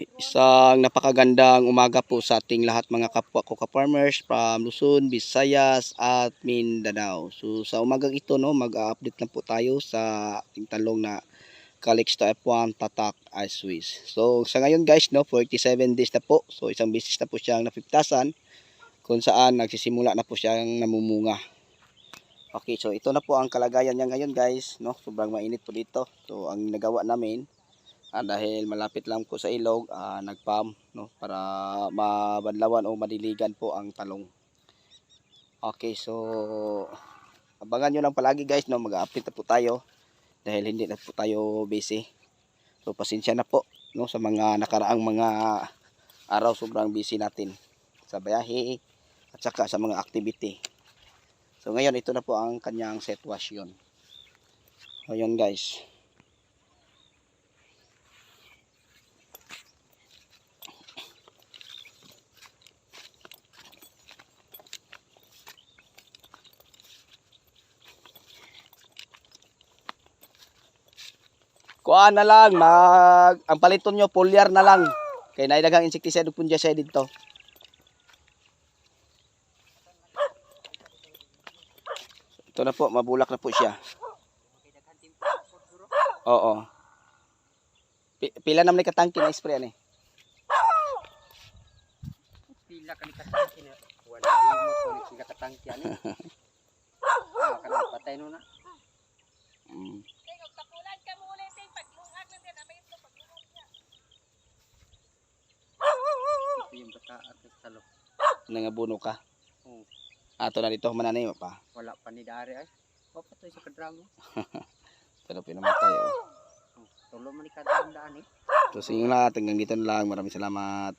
Isang napakagandang umaga po sa ating lahat mga kapwa ko ka-farmers from Luzon, Visayas at Mindanao. So sa umagang ito no, mag-update lang po tayo sa ating talong na Calixto F1 Tatak Ice Swiss. So sa ngayon guys no, 47 days na po. So isang beses na po siyang napiptasan kung saan nagsisimula na po siyang namumunga. Okay, so ito na po ang kalagayan niya ngayon guys, no? Sobrang mainit po dito. So ang nagawa namin Ah, dahil malapit lang po sa ilog, ah, nagpam no para mabanlawan o madiligan po ang talong. Okay, so abangan nyo lang palagi guys no, mag-update na po tayo dahil hindi na po tayo busy. So pasensya na po no sa mga nakaraang mga araw sobrang busy natin sa bayahe at saka sa mga activity. So ngayon ito na po ang kanyang sitwasyon. Ayun guys. Kuha na lang, mag ang paliton nyo foliar na lang. Kay naidagang insecticide ug fungicide dito. Ito na po, mabulak na po siya. Oo. Pi- Pila naman ni katangki na spray ani. pila ka ni katangki na wala mo ko ni katangki ani ah patay no na Mm. Ito yung bata at talo Nangabuno ka. Oo. Ato na dito mananay mo pa. wala pa ni dari ay papatoy sa kadramo Pero pinamatay oh. tulo man ni kadramo daan eh So sige na, hanggang dito na lang. Maraming salamat.